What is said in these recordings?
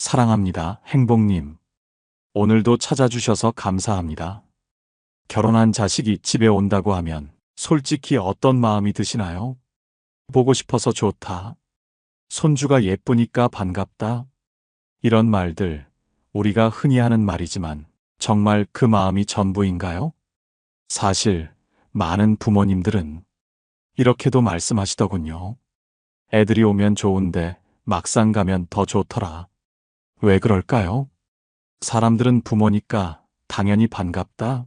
사랑합니다. 행복님. 오늘도 찾아주셔서 감사합니다. 결혼한 자식이 집에 온다고 하면 솔직히 어떤 마음이 드시나요? 보고 싶어서 좋다. 손주가 예쁘니까 반갑다. 이런 말들, 우리가 흔히 하는 말이지만 정말 그 마음이 전부인가요? 사실 많은 부모님들은 이렇게도 말씀하시더군요. 애들이 오면 좋은데 막상 가면 더 좋더라. 왜 그럴까요? 사람들은 부모니까 당연히 반갑다.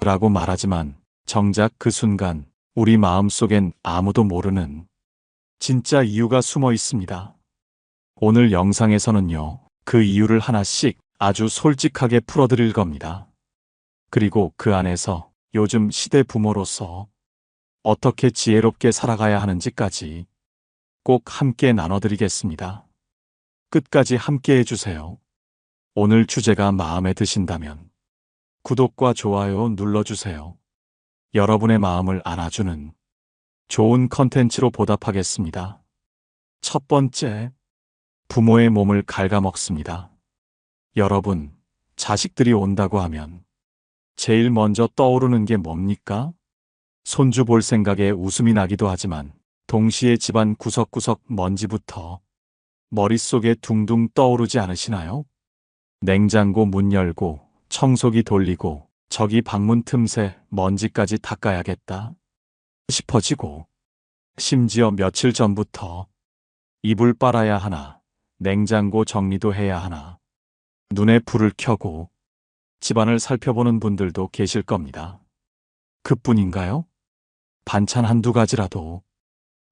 라고 말하지만 정작 그 순간 우리 마음 속엔 아무도 모르는 진짜 이유가 숨어 있습니다. 오늘 영상에서는요, 그 이유를 하나씩 아주 솔직하게 풀어드릴 겁니다. 그리고 그 안에서 요즘 시대 부모로서 어떻게 지혜롭게 살아가야 하는지까지 꼭 함께 나눠드리겠습니다. 끝까지 함께 해주세요. 오늘 주제가 마음에 드신다면 구독과 좋아요 눌러주세요. 여러분의 마음을 안아주는 좋은 컨텐츠로 보답하겠습니다. 첫 번째, 부모의 몸을 갉아먹습니다. 여러분, 자식들이 온다고 하면 제일 먼저 떠오르는 게 뭡니까? 손주 볼 생각에 웃음이 나기도 하지만 동시에 집안 구석구석 먼지부터 머릿속에 둥둥 떠오르지 않으시나요? 냉장고 문 열고 청소기 돌리고 저기 방문 틈새 먼지까지 닦아야겠다 싶어지고 심지어 며칠 전부터 이불 빨아야 하나 냉장고 정리도 해야 하나 눈에 불을 켜고 집안을 살펴보는 분들도 계실 겁니다. 그뿐인가요? 반찬 한두 가지라도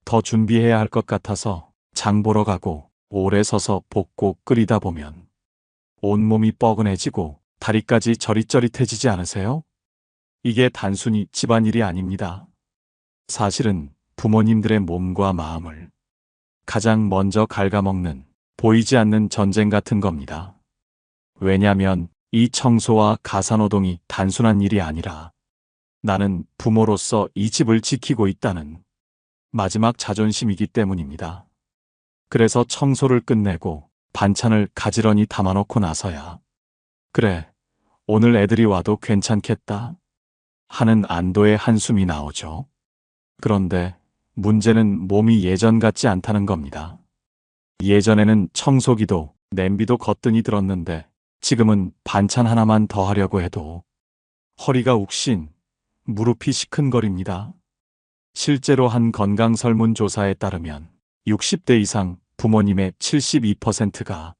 더 준비해야 할 것 같아서 장 보러 가고 오래 서서 볶고 끓이다 보면 온몸이 뻐근해지고 다리까지 저릿저릿해지지 않으세요? 이게 단순히 집안일이 아닙니다. 사실은 부모님들의 몸과 마음을 가장 먼저 갉아먹는 보이지 않는 전쟁 같은 겁니다. 왜냐면 이 청소와 가사노동이 단순한 일이 아니라 나는 부모로서 이 집을 지키고 있다는 마지막 자존심이기 때문입니다. 그래서 청소를 끝내고 반찬을 가지런히 담아놓고 나서야 그래, 오늘 애들이 와도 괜찮겠다 하는 안도의 한숨이 나오죠. 그런데 문제는 몸이 예전 같지 않다는 겁니다. 예전에는 청소기도 냄비도 거뜬히 들었는데 지금은 반찬 하나만 더 하려고 해도 허리가 욱신, 무릎이 시큰거립니다. 실제로 한 건강 설문조사에 따르면 60대 이상 부모님의 72%가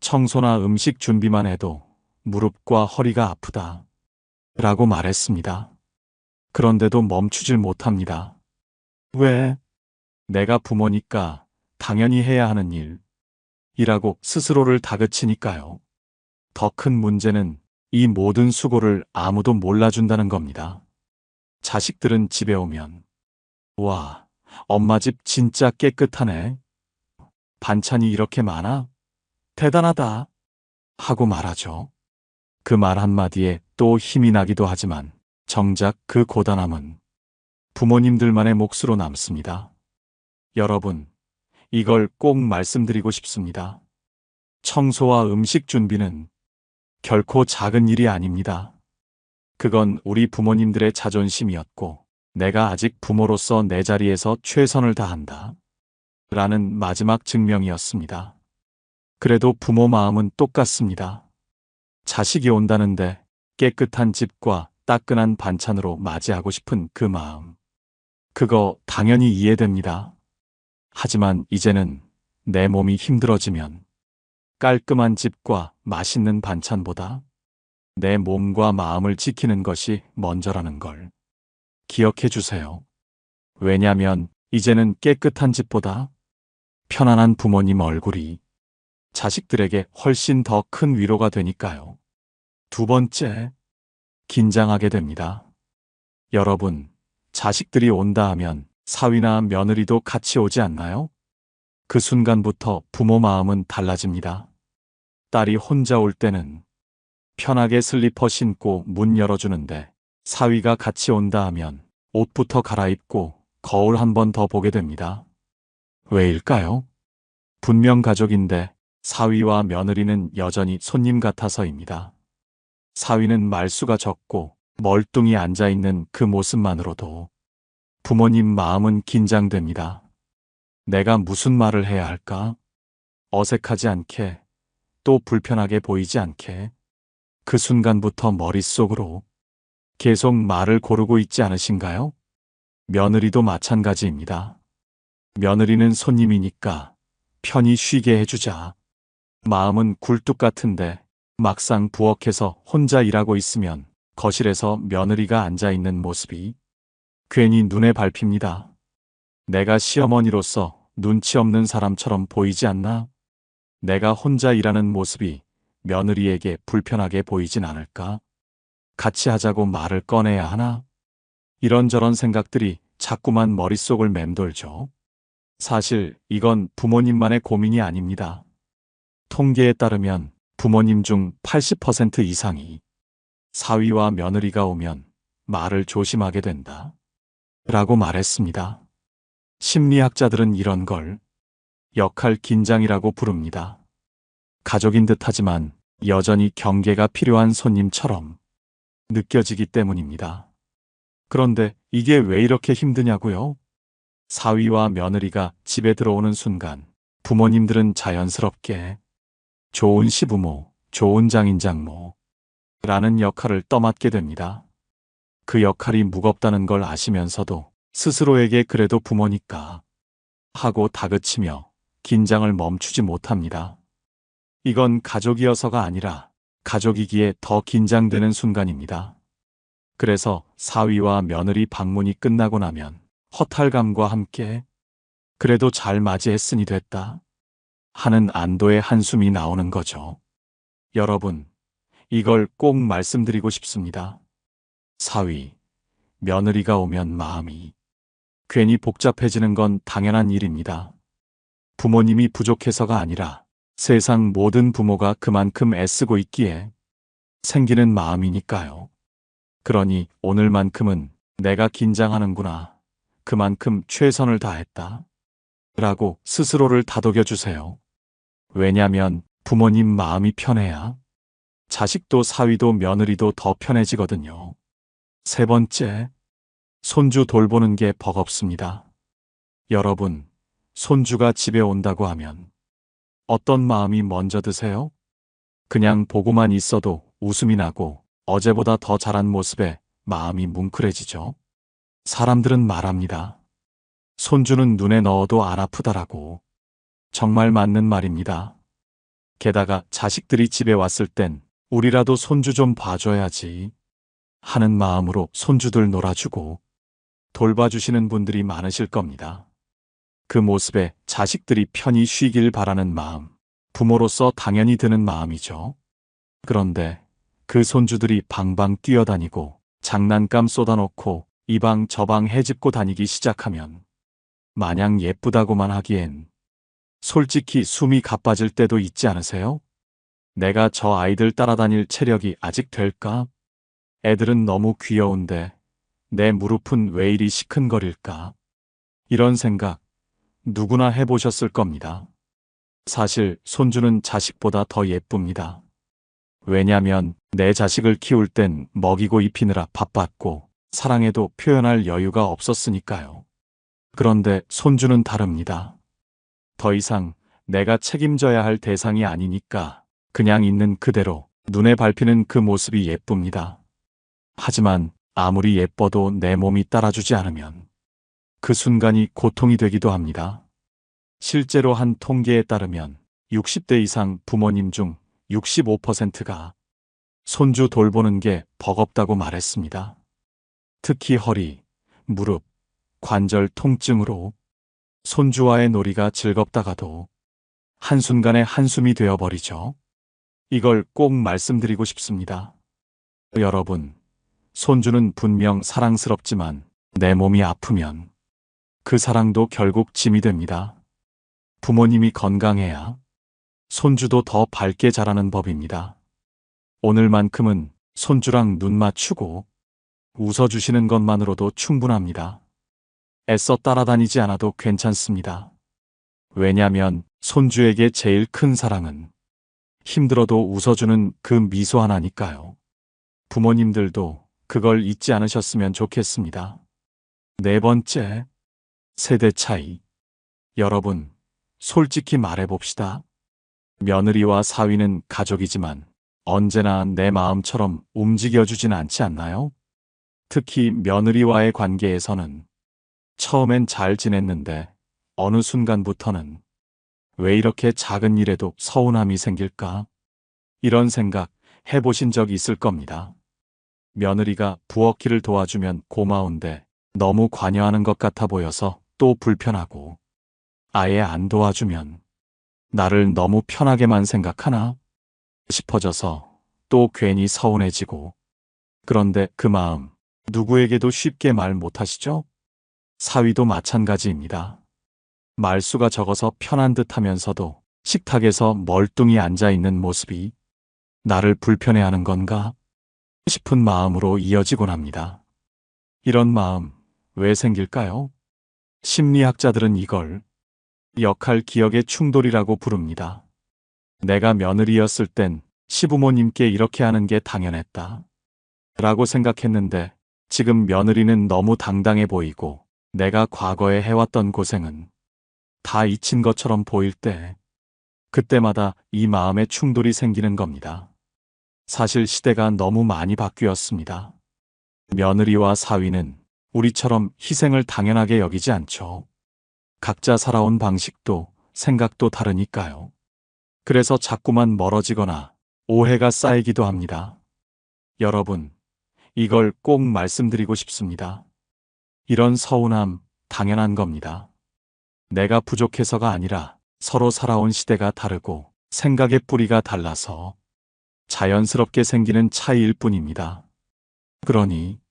청소나 음식 준비만 해도 무릎과 허리가 아프다. 라고 말했습니다. 그런데도 멈추질 못합니다. 왜? 내가 부모니까 당연히 해야 하는 일. 이라고 스스로를 다그치니까요. 더 큰 문제는 이 모든 수고를 아무도 몰라준다는 겁니다. 자식들은 집에 오면 와, 엄마 집 진짜 깨끗하네. 반찬이 이렇게 많아? 대단하다. 하고 말하죠. 그 말 한마디에 또 힘이 나기도 하지만 정작 그 고단함은 부모님들만의 몫으로 남습니다. 여러분, 이걸 꼭 말씀드리고 싶습니다. 청소와 음식 준비는 결코 작은 일이 아닙니다. 그건 우리 부모님들의 자존심이었고, 내가 아직 부모로서 내 자리에서 최선을 다한다. 라는 마지막 증명이었습니다. 그래도 부모 마음은 똑같습니다. 자식이 온다는데 깨끗한 집과 따끈한 반찬으로 맞이하고 싶은 그 마음. 그거 당연히 이해됩니다. 하지만 이제는 내 몸이 힘들어지면 깔끔한 집과 맛있는 반찬보다 내 몸과 마음을 지키는 것이 먼저라는 걸 기억해 주세요. 왜냐면 이제는 깨끗한 집보다 편안한 부모님 얼굴이 자식들에게 훨씬 더 큰 위로가 되니까요. 두 번째, 긴장하게 됩니다. 여러분, 자식들이 온다 하면 사위나 며느리도 같이 오지 않나요? 그 순간부터 부모 마음은 달라집니다. 딸이 혼자 올 때는 편하게 슬리퍼 신고 문 열어주는데 사위가 같이 온다 하면 옷부터 갈아입고 거울 한 번 더 보게 됩니다. 왜일까요? 분명 가족인데 사위와 며느리는 여전히 손님 같아서입니다. 사위는 말수가 적고 멀뚱히 앉아 있는 그 모습만으로도 부모님 마음은 긴장됩니다. 내가 무슨 말을 해야 할까? 어색하지 않게, 또 불편하게 보이지 않게, 그 순간부터 머릿속으로 계속 말을 고르고 있지 않으신가요? 며느리도 마찬가지입니다. 며느리는 손님이니까 편히 쉬게 해주자. 마음은 굴뚝 같은데 막상 부엌에서 혼자 일하고 있으면 거실에서 며느리가 앉아 있는 모습이 괜히 눈에 밟힙니다. 내가 시어머니로서 눈치 없는 사람처럼 보이지 않나? 내가 혼자 일하는 모습이 며느리에게 불편하게 보이진 않을까? 같이 하자고 말을 꺼내야 하나? 이런저런 생각들이 자꾸만 머릿속을 맴돌죠. 사실 이건 부모님만의 고민이 아닙니다. 통계에 따르면 부모님 중 80% 이상이 사위와 며느리가 오면 말을 조심하게 된다. 라고 말했습니다. 심리학자들은 이런 걸 역할 긴장이라고 부릅니다. 가족인 듯 하지만 여전히 경계가 필요한 손님처럼 느껴지기 때문입니다. 그런데 이게 왜 이렇게 힘드냐고요? 사위와 며느리가 집에 들어오는 순간 부모님들은 자연스럽게 좋은 시부모, 좋은 장인장모 라는 역할을 떠맡게 됩니다. 그 역할이 무겁다는 걸 아시면서도 스스로에게 그래도 부모니까 하고 다그치며 긴장을 멈추지 못합니다. 이건 가족이어서가 아니라 가족이기에 더 긴장되는 순간입니다. 그래서 사위와 며느리 방문이 끝나고 나면 허탈감과 함께 그래도 잘 맞이했으니 됐다 하는 안도의 한숨이 나오는 거죠. 여러분, 이걸 꼭 말씀드리고 싶습니다. 사위, 며느리가 오면 마음이 괜히 복잡해지는 건 당연한 일입니다. 부모님이 부족해서가 아니라 세상 모든 부모가 그만큼 애쓰고 있기에 생기는 마음이니까요. 그러니 오늘만큼은 내가 긴장하는구나. 그만큼 최선을 다했다. 라고 스스로를 다독여 주세요. 왜냐면 부모님 마음이 편해야 자식도 사위도 며느리도 더 편해지거든요. 세 번째, 손주 돌보는 게 버겁습니다. 여러분, 손주가 집에 온다고 하면 어떤 마음이 먼저 드세요? 그냥 보고만 있어도 웃음이 나고 어제보다 더 잘한 모습에 마음이 뭉클해지죠. 사람들은 말합니다. 손주는 눈에 넣어도 안 아프다라고. 정말 맞는 말입니다. 게다가 자식들이 집에 왔을 땐 우리라도 손주 좀 봐줘야지 하는 마음으로 손주들 놀아주고 돌봐주시는 분들이 많으실 겁니다. 그 모습에 자식들이 편히 쉬길 바라는 마음, 부모로서 당연히 드는 마음이죠. 그런데 그 손주들이 방방 뛰어다니고 장난감 쏟아놓고 이 방 저 방 해집고 다니기 시작하면 마냥 예쁘다고만 하기엔 솔직히 숨이 가빠질 때도 있지 않으세요? 내가 저 아이들 따라다닐 체력이 아직 될까? 애들은 너무 귀여운데 내 무릎은 왜 이리 시큰거릴까? 이런 생각 누구나 해보셨을 겁니다. 사실 손주는 자식보다 더 예쁩니다. 왜냐면 내 자식을 키울 땐 먹이고 입히느라 바빴고 사랑해도 표현할 여유가 없었으니까요. 그런데 손주는 다릅니다. 더 이상 내가 책임져야 할 대상이 아니니까 그냥 있는 그대로 눈에 밟히는 그 모습이 예쁩니다. 하지만 아무리 예뻐도 내 몸이 따라주지 않으면 그 순간이 고통이 되기도 합니다. 실제로 한 통계에 따르면 60대 이상 부모님 중 65%가 손주 돌보는 게 버겁다고 말했습니다. 특히 허리, 무릎, 관절 통증으로 손주와의 놀이가 즐겁다가도 한순간에 한숨이 되어버리죠. 이걸 꼭 말씀드리고 싶습니다. 여러분, 손주는 분명 사랑스럽지만 내 몸이 아프면 그 사랑도 결국 짐이 됩니다. 부모님이 건강해야 손주도 더 밝게 자라는 법입니다. 오늘만큼은 손주랑 눈 맞추고 웃어주시는 것만으로도 충분합니다. 애써 따라다니지 않아도 괜찮습니다. 왜냐면 손주에게 제일 큰 사랑은 힘들어도 웃어주는 그 미소 하나니까요. 부모님들도 그걸 잊지 않으셨으면 좋겠습니다. 네 번째, 세대 차이. 여러분, 솔직히 말해봅시다. 며느리와 사위는 가족이지만 언제나 내 마음처럼 움직여주진 않지 않나요? 특히 며느리와의 관계에서는 처음엔 잘 지냈는데 어느 순간부터는 왜 이렇게 작은 일에도 서운함이 생길까? 이런 생각 해보신 적 있을 겁니다. 며느리가 부엌일을 도와주면 고마운데 너무 관여하는 것 같아 보여서 또 불편하고 아예 안 도와주면 나를 너무 편하게만 생각하나 싶어져서 또 괜히 서운해지고 그런데 그 마음 누구에게도 쉽게 말 못하시죠? 사위도 마찬가지입니다. 말수가 적어서 편한 듯 하면서도 식탁에서 멀뚱히 앉아 있는 모습이 나를 불편해하는 건가 싶은 마음으로 이어지곤 합니다. 이런 마음 왜 생길까요? 심리학자들은 이걸 역할 기억의 충돌이라고 부릅니다. 내가 며느리였을 땐 시부모님께 이렇게 하는 게 당연했다. 라고 생각했는데 지금 며느리는 너무 당당해 보이고 내가 과거에 해왔던 고생은 다 잊힌 것처럼 보일 때 그때마다 이 마음의 충돌이 생기는 겁니다. 사실 시대가 너무 많이 바뀌었습니다. 며느리와 사위는 우리처럼 희생을 당연하게 여기지 않죠. 각자 살아온 방식도 생각도 다르니까요. 그래서 자꾸만 멀어지거나 오해가 쌓이기도 합니다. 여러분, 이걸 꼭 말씀드리고 싶습니다. 이런 서운함 당연한 겁니다. 내가 부족해서가 아니라 서로 살아온 시대가 다르고 생각의 뿌리가 달라서 자연스럽게 생기는 차이일 뿐입니다. 그러니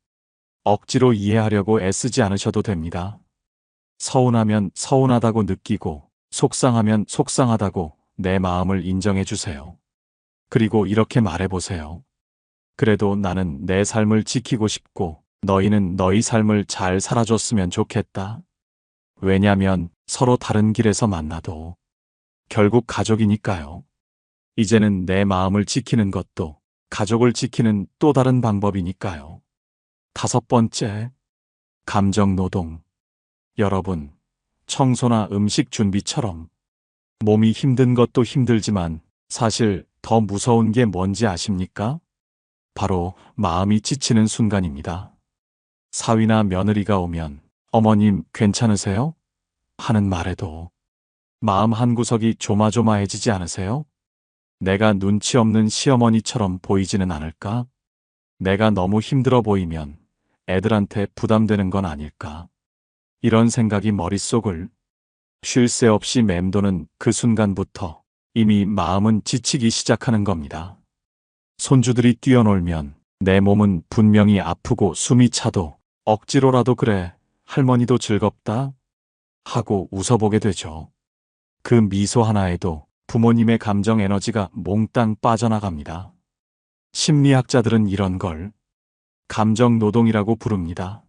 억지로 이해하려고 애쓰지 않으셔도 됩니다. 서운하면 서운하다고 느끼고 속상하면 속상하다고 내 마음을 인정해 주세요. 그리고 이렇게 말해 보세요. 그래도 나는 내 삶을 지키고 싶고 너희는 너희 삶을 잘 살아줬으면 좋겠다. 왜냐면 서로 다른 길에서 만나도 결국 가족이니까요. 이제는 내 마음을 지키는 것도 가족을 지키는 또 다른 방법이니까요. 다섯 번째, 감정 노동. 여러분, 청소나 음식 준비처럼 몸이 힘든 것도 힘들지만 사실 더 무서운 게 뭔지 아십니까? 바로 마음이 지치는 순간입니다. 사위나 며느리가 오면 어머님 괜찮으세요? 하는 말에도 마음 한구석이 조마조마해지지 않으세요? 내가 눈치 없는 시어머니처럼 보이지는 않을까? 내가 너무 힘들어 보이면 애들한테 부담되는 건 아닐까? 이런 생각이 머릿속을 쉴 새 없이 맴도는 그 순간부터 이미 마음은 지치기 시작하는 겁니다. 손주들이 뛰어놀면 내 몸은 분명히 아프고 숨이 차도 억지로라도 그래 할머니도 즐겁다 하고 웃어보게 되죠. 그 미소 하나에도 부모님의 감정 에너지가 몽땅 빠져나갑니다. 심리학자들은 이런 걸 감정 노동이라고 부릅니다.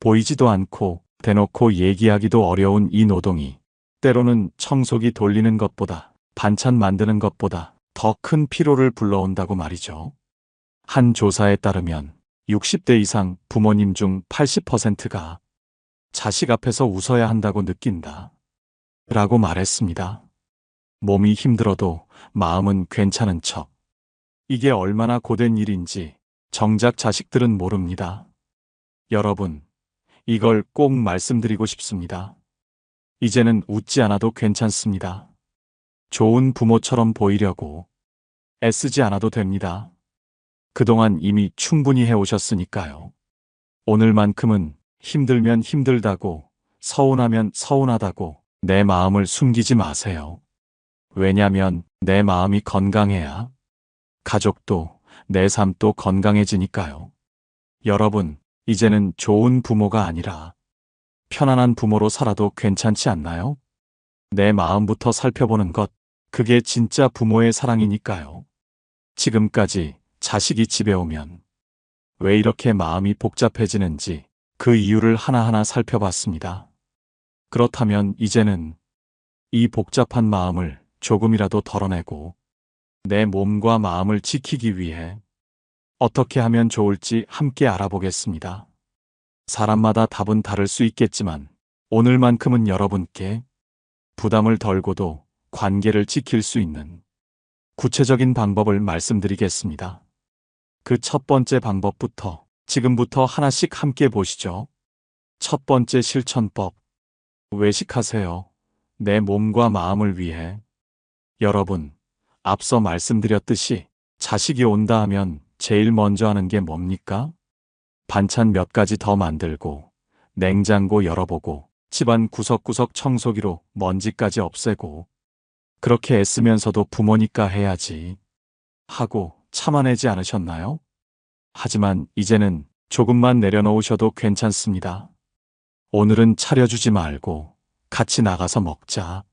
보이지도 않고 대놓고 얘기하기도 어려운 이 노동이 때로는 청소기 돌리는 것보다 반찬 만드는 것보다 더 큰 피로를 불러온다고 말이죠. 한 조사에 따르면 60대 이상 부모님 중 80%가 자식 앞에서 웃어야 한다고 느낀다. 라고 말했습니다. 몸이 힘들어도 마음은 괜찮은 척. 이게 얼마나 고된 일인지 정작 자식들은 모릅니다. 여러분, 이걸 꼭 말씀드리고 싶습니다. 이제는 웃지 않아도 괜찮습니다. 좋은 부모처럼 보이려고 애쓰지 않아도 됩니다. 그동안 이미 충분히 해오셨으니까요. 오늘만큼은 힘들면 힘들다고, 서운하면 서운하다고 내 마음을 숨기지 마세요. 왜냐면 내 마음이 건강해야 가족도 내 삶도 건강해지니까요. 여러분, 이제는 좋은 부모가 아니라 편안한 부모로 살아도 괜찮지 않나요? 내 마음부터 살펴보는 것, 그게 진짜 부모의 사랑이니까요. 지금까지 자식이 집에 오면 왜 이렇게 마음이 복잡해지는지 그 이유를 하나하나 살펴봤습니다. 그렇다면 이제는 이 복잡한 마음을 조금이라도 덜어내고 내 몸과 마음을 지키기 위해 어떻게 하면 좋을지 함께 알아보겠습니다. 사람마다 답은 다를 수 있겠지만 오늘만큼은 여러분께 부담을 덜고도 관계를 지킬 수 있는 구체적인 방법을 말씀드리겠습니다. 그 첫 번째 방법부터 지금부터 하나씩 함께 보시죠. 첫 번째 실천법. 외식하세요. 내 몸과 마음을 위해. 여러분, 앞서 말씀드렸듯이 자식이 온다 하면 제일 먼저 하는 게 뭡니까? 반찬 몇 가지 더 만들고, 냉장고 열어보고, 집안 구석구석 청소기로 먼지까지 없애고, 그렇게 애쓰면서도 부모니까 해야지. 하고 참아내지 않으셨나요? 하지만 이제는 조금만 내려놓으셔도 괜찮습니다. 오늘은 차려주지 말고 같이 나가서 먹자.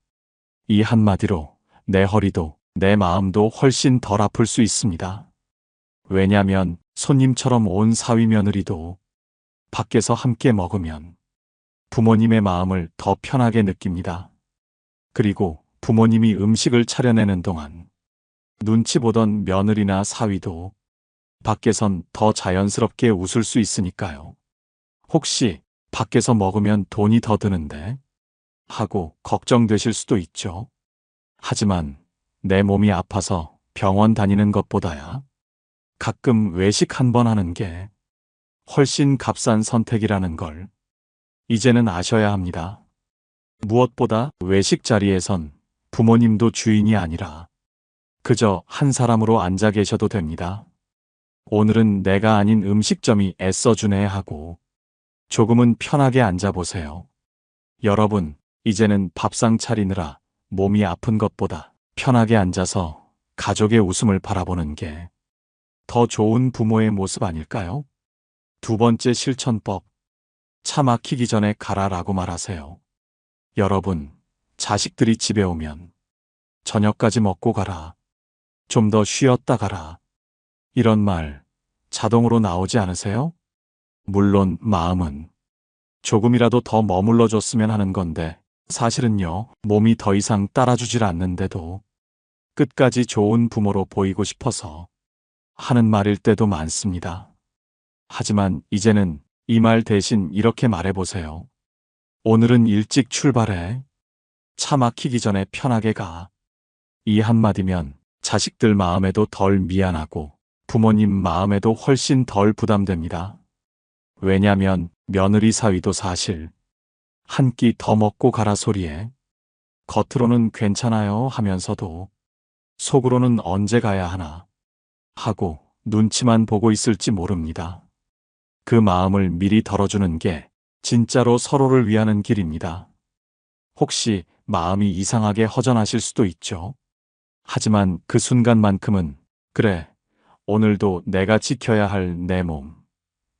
이 한마디로 내 허리도 내 마음도 훨씬 덜 아플 수 있습니다. 왜냐면 손님처럼 온 사위 며느리도 밖에서 함께 먹으면 부모님의 마음을 더 편하게 느낍니다. 그리고 부모님이 음식을 차려내는 동안 눈치 보던 며느리나 사위도 밖에선 더 자연스럽게 웃을 수 있으니까요. 혹시 밖에서 먹으면 돈이 더 드는데 하고 걱정되실 수도 있죠. 하지만 내 몸이 아파서 병원 다니는 것보다야 가끔 외식 한 번 하는 게 훨씬 값싼 선택이라는 걸 이제는 아셔야 합니다. 무엇보다 외식 자리에선 부모님도 주인이 아니라 그저 한 사람으로 앉아 계셔도 됩니다. 오늘은 내가 아닌 음식점이 애써주네 하고 조금은 편하게 앉아보세요. 여러분, 이제는 밥상 차리느라 몸이 아픈 것보다 편하게 앉아서 가족의 웃음을 바라보는 게 더 좋은 부모의 모습 아닐까요? 두 번째 실천법. 차 막히기 전에 가라라고 말하세요. 여러분, 자식들이 집에 오면 저녁까지 먹고 가라. 좀 더 쉬었다 가라. 이런 말 자동으로 나오지 않으세요? 물론 마음은 조금이라도 더 머물러 줬으면 하는 건데 사실은요, 몸이 더 이상 따라주질 않는데도 끝까지 좋은 부모로 보이고 싶어서 하는 말일 때도 많습니다. 하지만 이제는 이 말 대신 이렇게 말해보세요. 오늘은 일찍 출발해. 차 막히기 전에 편하게 가. 이 한마디면 자식들 마음에도 덜 미안하고 부모님 마음에도 훨씬 덜 부담됩니다. 왜냐면 며느리 사위도 사실 한 끼 더 먹고 가라 소리에 겉으로는 괜찮아요 하면서도 속으로는 언제 가야 하나 하고 눈치만 보고 있을지 모릅니다. 그 마음을 미리 덜어주는 게 진짜로 서로를 위하는 길입니다. 혹시 마음이 이상하게 허전하실 수도 있죠. 하지만 그 순간만큼은 그래, 오늘도 내가 지켜야 할 내 몸,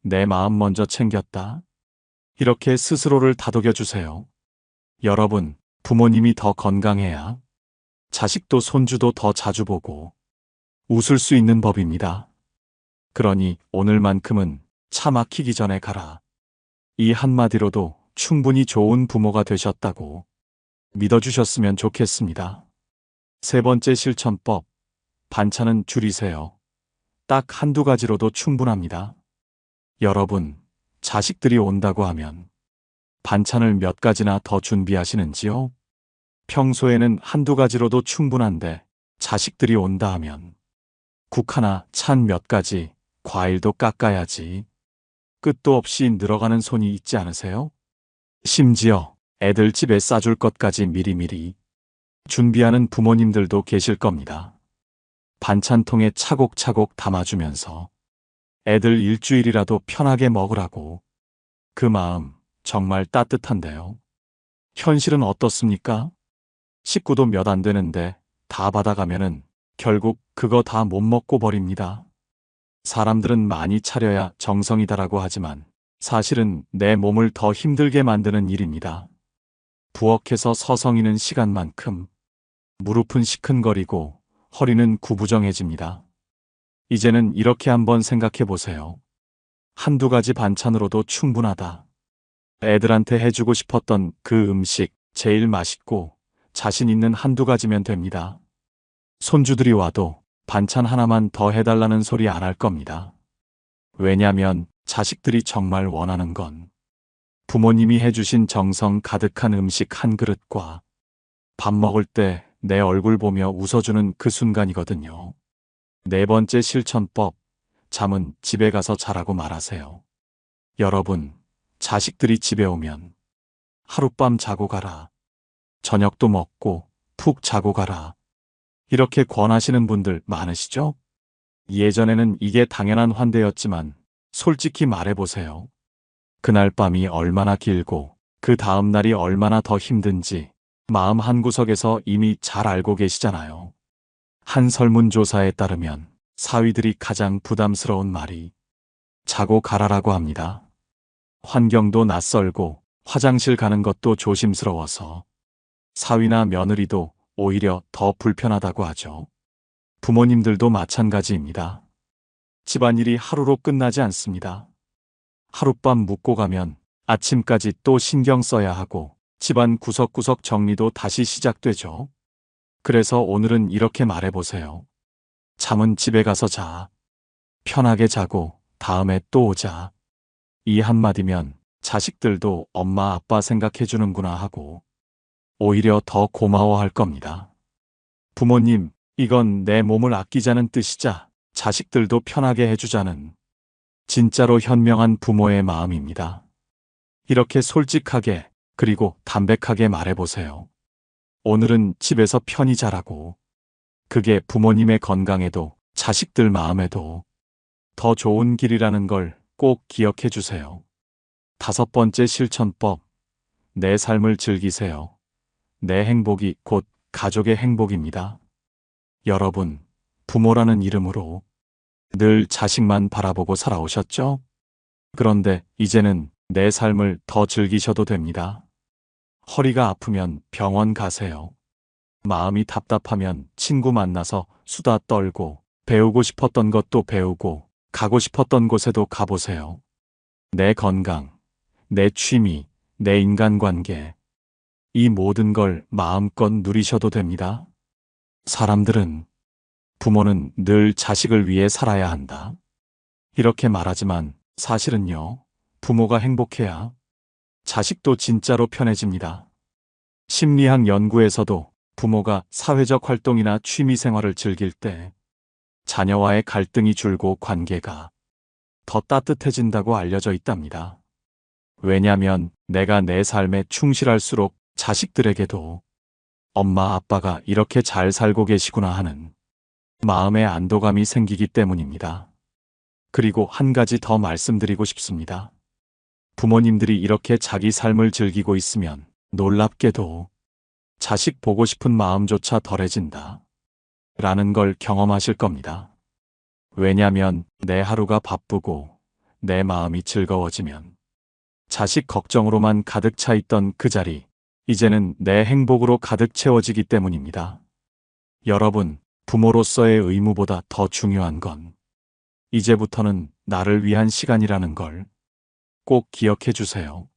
내 마음 먼저 챙겼다. 이렇게 스스로를 다독여 주세요. 여러분, 부모님이 더 건강해야 자식도 손주도 더 자주 보고 웃을 수 있는 법입니다. 그러니 오늘만큼은 차 막히기 전에 가라. 이 한마디로도 충분히 좋은 부모가 되셨다고 믿어주셨으면 좋겠습니다. 세 번째 실천법. 반찬은 줄이세요. 딱 한두 가지로도 충분합니다. 여러분, 자식들이 온다고 하면 반찬을 몇 가지나 더 준비하시는지요? 평소에는 한두 가지로도 충분한데 자식들이 온다 하면 국 하나 찬 몇 가지, 과일도 깎아야지. 끝도 없이 늘어가는 손이 있지 않으세요? 심지어 애들 집에 싸줄 것까지 미리미리 준비하는 부모님들도 계실 겁니다. 반찬통에 차곡차곡 담아주면서 애들 일주일이라도 편하게 먹으라고. 그 마음 정말 따뜻한데요. 현실은 어떻습니까? 식구도 몇 안 되는데 다 받아가면은 결국 그거 다 못 먹고 버립니다. 사람들은 많이 차려야 정성이다라고 하지만 사실은 내 몸을 더 힘들게 만드는 일입니다. 부엌에서 서성이는 시간만큼 무릎은 시큰거리고 허리는 구부정해집니다. 이제는 이렇게 한번 생각해 보세요. 한두 가지 반찬으로도 충분하다. 애들한테 해주고 싶었던 그 음식 제일 맛있고 자신 있는 한두 가지면 됩니다. 손주들이 와도 반찬 하나만 더 해달라는 소리 안 할 겁니다. 왜냐면 자식들이 정말 원하는 건 부모님이 해주신 정성 가득한 음식 한 그릇과 밥 먹을 때 내 얼굴 보며 웃어주는 그 순간이거든요. 네 번째 실천법, 잠은 집에 가서 자라고 말하세요. 여러분, 자식들이 집에 오면 하룻밤 자고 가라. 저녁도 먹고 푹 자고 가라. 이렇게 권하시는 분들 많으시죠? 예전에는 이게 당연한 환대였지만 솔직히 말해보세요. 그날 밤이 얼마나 길고 그 다음 날이 얼마나 더 힘든지 마음 한구석에서 이미 잘 알고 계시잖아요. 한 설문조사에 따르면 사위들이 가장 부담스러운 말이 자고 가라라고 합니다. 환경도 낯설고 화장실 가는 것도 조심스러워서 사위나 며느리도 오히려 더 불편하다고 하죠. 부모님들도 마찬가지입니다. 집안일이 하루로 끝나지 않습니다. 하룻밤 묵고 가면 아침까지 또 신경 써야 하고 집안 구석구석 정리도 다시 시작되죠. 그래서 오늘은 이렇게 말해보세요. 잠은 집에 가서 자. 편하게 자고 다음에 또 오자. 이 한마디면 자식들도 엄마 아빠 생각해주는구나 하고 오히려 더 고마워할 겁니다. 부모님, 이건 내 몸을 아끼자는 뜻이자 자식들도 편하게 해주자는 진짜로 현명한 부모의 마음입니다. 이렇게 솔직하게 그리고 담백하게 말해보세요. 오늘은 집에서 편히 자라고 그게 부모님의 건강에도 자식들 마음에도 더 좋은 길이라는 걸 꼭 기억해 주세요. 다섯 번째 실천법. 내 삶을 즐기세요. 내 행복이 곧 가족의 행복입니다. 여러분, 부모라는 이름으로 늘 자식만 바라보고 살아오셨죠? 그런데 이제는 내 삶을 더 즐기셔도 됩니다. 허리가 아프면 병원 가세요. 마음이 답답하면 친구 만나서 수다 떨고 배우고 싶었던 것도 배우고 가고 싶었던 곳에도 가보세요. 내 건강, 내 취미, 내 인간관계, 이 모든 걸 마음껏 누리셔도 됩니다. 사람들은 부모는 늘 자식을 위해 살아야 한다. 이렇게 말하지만 사실은요, 부모가 행복해야 자식도 진짜로 편해집니다. 심리학 연구에서도 부모가 사회적 활동이나 취미 생활을 즐길 때 자녀와의 갈등이 줄고 관계가 더 따뜻해진다고 알려져 있답니다. 왜냐면 내가 내 삶에 충실할수록 자식들에게도 엄마 아빠가 이렇게 잘 살고 계시구나 하는 마음의 안도감이 생기기 때문입니다. 그리고 한 가지 더 말씀드리고 싶습니다. 부모님들이 이렇게 자기 삶을 즐기고 있으면 놀랍게도 자식 보고 싶은 마음조차 덜해진다. 라는 걸 경험하실 겁니다. 왜냐면 내 하루가 바쁘고 내 마음이 즐거워지면 자식 걱정으로만 가득 차 있던 그 자리, 이제는 내 행복으로 가득 채워지기 때문입니다. 여러분, 부모로서의 의무보다 더 중요한 건 이제부터는 나를 위한 시간이라는 걸 꼭 기억해 주세요.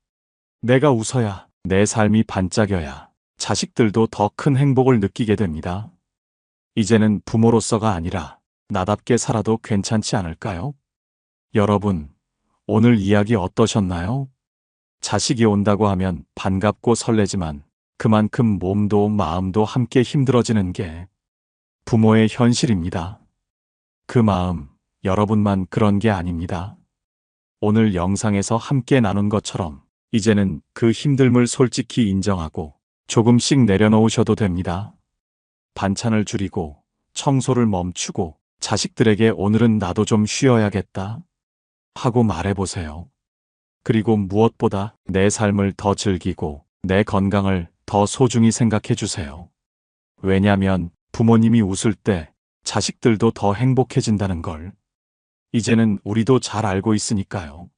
내가 웃어야 내 삶이 반짝여야 자식들도 더 큰 행복을 느끼게 됩니다. 이제는 부모로서가 아니라 나답게 살아도 괜찮지 않을까요? 여러분, 오늘 이야기 어떠셨나요? 자식이 온다고 하면 반갑고 설레지만 그만큼 몸도 마음도 함께 힘들어지는 게 부모의 현실입니다. 그 마음, 여러분만 그런 게 아닙니다. 오늘 영상에서 함께 나눈 것처럼 이제는 그 힘듦을 솔직히 인정하고 조금씩 내려놓으셔도 됩니다. 반찬을 줄이고 청소를 멈추고 자식들에게 오늘은 나도 좀 쉬어야겠다 하고 말해보세요. 그리고 무엇보다 내 삶을 더 즐기고 내 건강을 더 소중히 생각해 주세요. 왜냐면 부모님이 웃을 때 자식들도 더 행복해진다는 걸 이제는 우리도 잘 알고 있으니까요.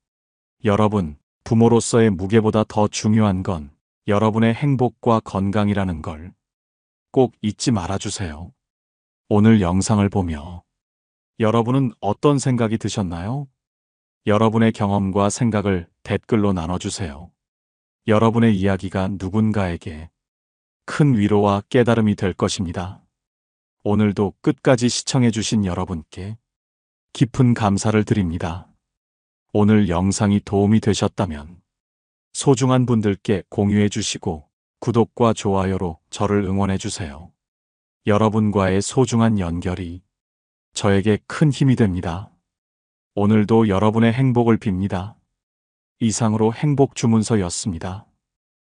여러분, 부모로서의 무게보다 더 중요한 건 여러분의 행복과 건강이라는 걸 꼭 잊지 말아주세요. 오늘 영상을 보며 여러분은 어떤 생각이 드셨나요? 여러분의 경험과 생각을 댓글로 나눠주세요. 여러분의 이야기가 누군가에게 큰 위로와 깨달음이 될 것입니다. 오늘도 끝까지 시청해주신 여러분께 깊은 감사를 드립니다. 오늘 영상이 도움이 되셨다면 소중한 분들께 공유해 주시고 구독과 좋아요로 저를 응원해 주세요. 여러분과의 소중한 연결이 저에게 큰 힘이 됩니다. 오늘도 여러분의 행복을 빕니다. 이상으로 행복 주문서였습니다.